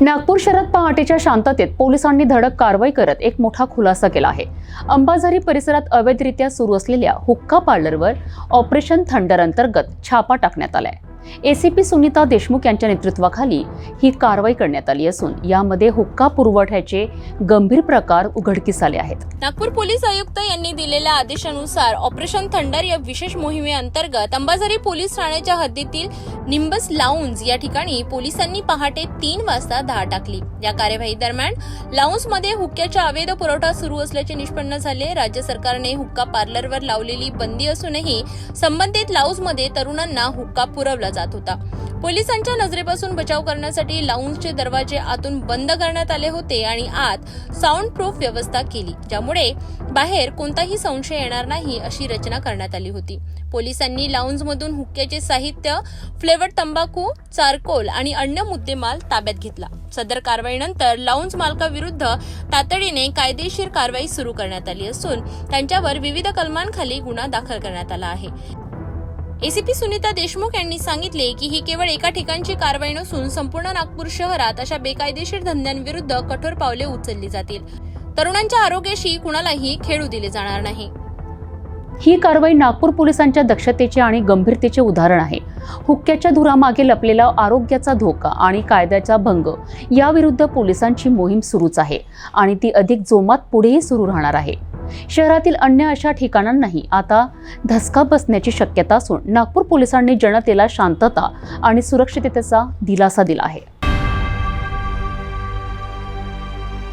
नागपूर शहरात पहाटेच्या शांततेत पोलिसांनी धडक कारवाई करत एक मोठा खुलासा केला आहे. अंबाझरी परिसरात अवैधरित्या सुरू असलेल्या हुक्का पार्लरवर ऑपरेशन थंडर अंतर्गत छापा टाकण्यात आलाय. एसीपी सुनीता देशमुख यांच्या नेतृत्वाखाली ही कारवाई करण्यात आली असून यामध्ये हुक्का पुरवठ्याचे गंभीर प्रकार उघडकीस आले आहेत. नागपूर पोलीस आयुक्त यांनी दिलेल्या आदेशानुसार ऑपरेशन थंडर या विशेष मोहिमेअंतर्गत अंबाझरी पोलीस ठाण्याच्या हद्दीतील निंबस लाऊंज या ठिकाणी पोलिसांनी पहाटे तीन वाजता धाड टाकली. या कार्यवाही दरम्यान लाऊंजमध्ये हुक्क्याचा अवैध पुरवठा सुरू असल्याचे निष्पन्न झाले. राज्य सरकारने हुक्का पार्लरवर लावलेली बंदी असूनही संबंधित लाऊंजमध्ये तरुणांना हुक्का पुरवला जात होता. पोलिसांच्या नजरेपासून बचाव करण्यासाठी लाऊंजचे दरवाजे आतून बंद करण्यात आले होते आणि आत साऊंड प्रूफ व्यवस्था केली ज्यामुळे बाहेर कोणताही संशय येणार नाही अशी रचना करण्यात आली होती. पोलिसांनी लाऊंजमधून हुक्क्याचे साहित्य फ्लेवर्ड तंबाखू चारकोल आणि अन्य मुद्देमाल ताब्यात घेतला. सदर कारवाईनंतर लाऊंज मालकाविरुद्ध तातडीने कायदेशीर कारवाई सुरू करण्यात आली असून त्यांच्यावर विविध कलमांखाली गुन्हा दाखल करण्यात आला आहे. एसीपी सुनीता देशमुख यांनी सांगितले की ही केवळ एका ठिकाणची कारवाई नसून संपूर्ण नागपूर शहरात अशा बेकायदेशीर धंद्यांविरुद्ध कठोर पावले उचलली जातील. तरुणांच्या आरोग्याशी कुणालाही खेळू दिले जाणार नाही. ही कारवाई नागपूर पोलिसांच्या दक्षतेचे आणि गंभीरतेचे उदाहरण आहे. हुक्क्याच्या धुरामागे लपलेला आरोग्याचा धोका आणि कायद्याचा भंग याविरुद्ध पोलिसांची मोहीम सुरूच आहे आणि ती अधिक जोमात पुढेही सुरू राहणार आहे. शहरातील अन्य अशा ठिकाणांनाही आता धसका बसण्याची शक्यता असून नागपूर पोलिसांनी जनतेला शांतता आणि सुरक्षिततेचा दिलासा दिला आहे.